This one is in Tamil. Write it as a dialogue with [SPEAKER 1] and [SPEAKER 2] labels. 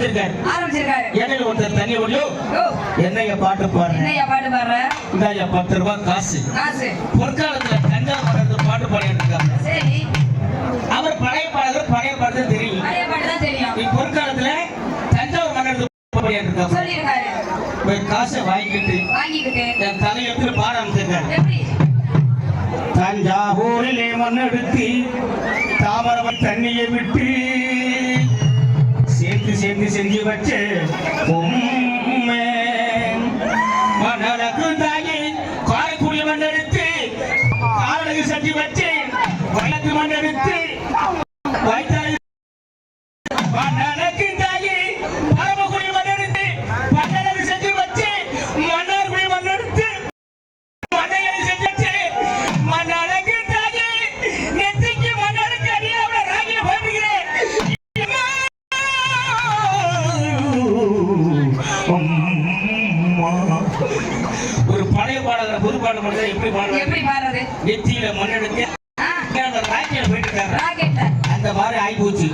[SPEAKER 1] ஆரம்பிச்சிருக்காரு.
[SPEAKER 2] ஆரம்பிச்சிருக்காரு.
[SPEAKER 1] இடையில ஒருத்தர் தண்ணி ஓடியும்
[SPEAKER 2] ஓ.
[SPEAKER 1] என்னைய பாட்டு பாடுறேன்.
[SPEAKER 2] என்னையா பாட்டு பாடுற?
[SPEAKER 1] பத்து ரூபாய் காசு.
[SPEAKER 2] காசு.
[SPEAKER 1] பொற்காலத்துல தஞ்சாவூர் பாட்டு பாடிட்டு இருக்காங்க.
[SPEAKER 2] சரி.
[SPEAKER 1] அவர் பழைய பாடகர் பழைய பாட்டு தெரியும்.
[SPEAKER 2] பழைய பாட்டு தான் தெரியும்.
[SPEAKER 1] இப்ப பொற்காலத்துல தஞ்சாவூர் மன்னர் பாடிட்டு இருக்காங்க.
[SPEAKER 2] சொல்லியிருக்காரு.
[SPEAKER 1] போய் காசை வாங்கிட்டு
[SPEAKER 2] வாங்கிக்கிட்டு.
[SPEAKER 1] என் தலையெழுத்துல பாட ஆரம்பிச்சிருக்காரு.
[SPEAKER 2] எப்படி?
[SPEAKER 1] தஞ்சாவூரிலே மண்ணெடுத்து தாமரவன் தண்ணியை விட்டு சேர்த்து செஞ்சு வச்சு பொம்மை. தாயி காரைக்குடி மண்ணெடுத்து காரனுக்கு செஞ்சு வச்சு வழக்கு மண்ணெடுத்து வைத்தாய் ஒரு பழைய பாடகர் புது பாடல் பண்ணா எப்படி பாடுறது
[SPEAKER 2] எப்படி
[SPEAKER 1] நெத்தியில மண்ணெடுத்து அந்த போயிட்டு அந்த மாதிரி ஆகி போச்சு